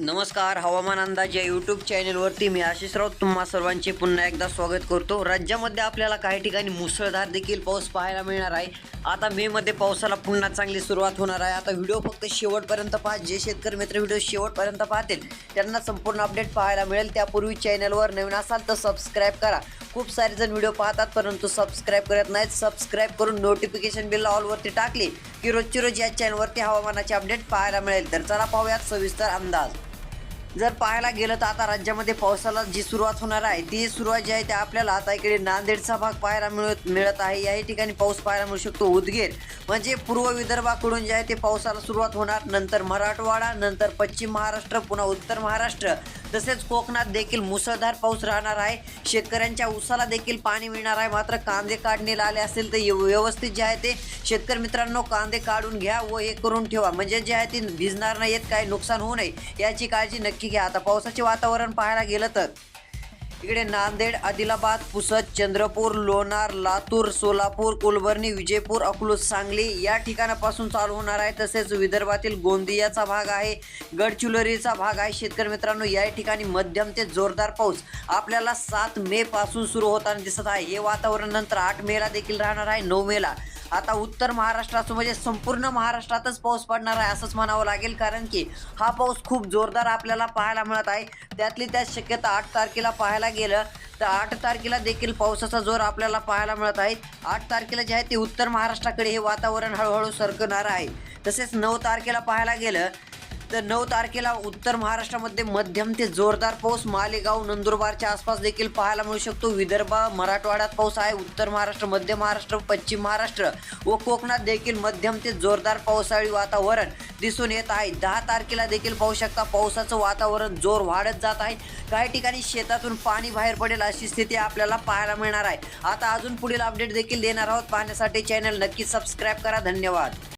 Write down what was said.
नमस्कार हवामान अंदाज या यूट्यूब चॅनेलवरती मी आशिष राऊत. तुम्हा सर्वांचे पुन्हा एकदा स्वागत करतो. राज्यामध्ये आपल्याला काही ठिकाणी मुसळधार देखील पाऊस पाहायला मिळणार आहे. आता मे मध्ये पावसाला पुन्हा चांगली सुरुवात होणार आहे. आता व्हिडिओ फक्त शेवटपर्यंत पहा. जे शेतकरी मित्र व्हिडिओ शेवटपर्यंत पाहतील त्यांना संपूर्ण अपडेट पाहायला मिळेल. त्यापूर्वी चॅनलवर नवीन असाल तर सबस्क्राईब करा. खूप सारे जण व्हिडिओ पाहतात परंतु सबस्क्राईब करत नाहीत. सबस्क्राईब करून नोटिफिकेशन बिल ऑलवरती टाकली की रोजची रोज या चॅनलवरती हवामानाचे अपडेट पाहायला मिळेल. तर चला पाहूयात सविस्तर अंदाज. जर पाहायला गेलं तर आता राज्यामध्ये पावसाला जी सुरुवात होणार आहे ती सुरुवात जी आहे ते आपल्याला आता इकडे नांदेडचा भाग पाहायला मिळत मिळत आहे. याही ठिकाणी पाऊस पाहायला मिळू शकतो. उदगीर म्हणजे पूर्व विदर्भाकडून जे आहे ते पावसाला सुरुवात होणार. नंतर मराठवाडा नंतर पश्चिम महाराष्ट्र पुन्हा उत्तर महाराष्ट्र. तसेच कोकणात देखील मुसळधार पाऊस राहणार आहे. शेतकऱ्यांच्या ऊसाला देखील पाणी मिळणार आहे. मात्र कांदे काढणीला आले असेल तर व्यवस्थित जे आहे ते शेतकरी मित्रांनो कांदे काढून घ्या व हे करून ठेवा. म्हणजे जे आहे ते भिजणार नाहीत काही नुकसान होऊ नये याची काळजी नक्की घ्या. आता पावसाचे वातावरण पाहायला गेलं तर इकडे नांदेड आदिलाबाद पुसद चंद्रपूर लोणार लातूर सोलापूर कुलबर्णी विजयपूर अकलूज सांगली या ठिकाणापासून चालू होणार आहे. तसेच विदर्भातील गोंदियाचा भाग आहे गडचिरोलीचा भाग आहे. शेतकरी मित्रांनो या ठिकाणी मध्यम ते जोरदार पाऊस आपल्याला सात मे पासून सुरू होताना दिसत आहे. हे वातावरण नंतर आठ मेला देखील राहणार आहे नऊ मेला. आता उत्तर महाराष्ट्राचं म्हणजे संपूर्ण महाराष्ट्रातच पाऊस पडणार आहे असंच म्हणावं लागेल कारण की हा पाऊस खूप जोरदार आपल्याला पाहायला मिळत आहे. त्यातली त्यात शक्यता आठ तारखेला पाहायला गेलं तर आठ तारखेला देखील पावसाचा जोर आपल्याला पाहायला मिळत आहे. आठ तारखेला जे आहे ते उत्तर महाराष्ट्राकडे हे वातावरण हळूहळू सरकणार आहे. तसेच नऊ तारखेला पाहायला गेलं तर नऊ तारखेला उत्तर महाराष्ट्रामध्ये मध्यम ते जोरदार पाऊस. मालेगाव नंदुरबारच्या आसपास देखील पाहायला मिळू शकतो. विदर्भ मराठवाड्यात पाऊस आहे. उत्तर महाराष्ट्र मध्य महाराष्ट्र पश्चिम महाराष्ट्र व कोकणात देखील मध्यम ते जोरदार पावसाळी वातावरण दिसून येत आहे. दहा तारखेला देखील पाहू शकता पावसाचं वातावरण जोर वाढत जात आहे. काही ठिकाणी शेतातून पाणी बाहेर पडेल अशी स्थिती आपल्याला पाहायला मिळणार आहे. आता अजून पुढील अपडेट देखील देणार आहोत. पाहण्यासाठी चॅनल नक्की सबस्क्राईब करा. धन्यवाद.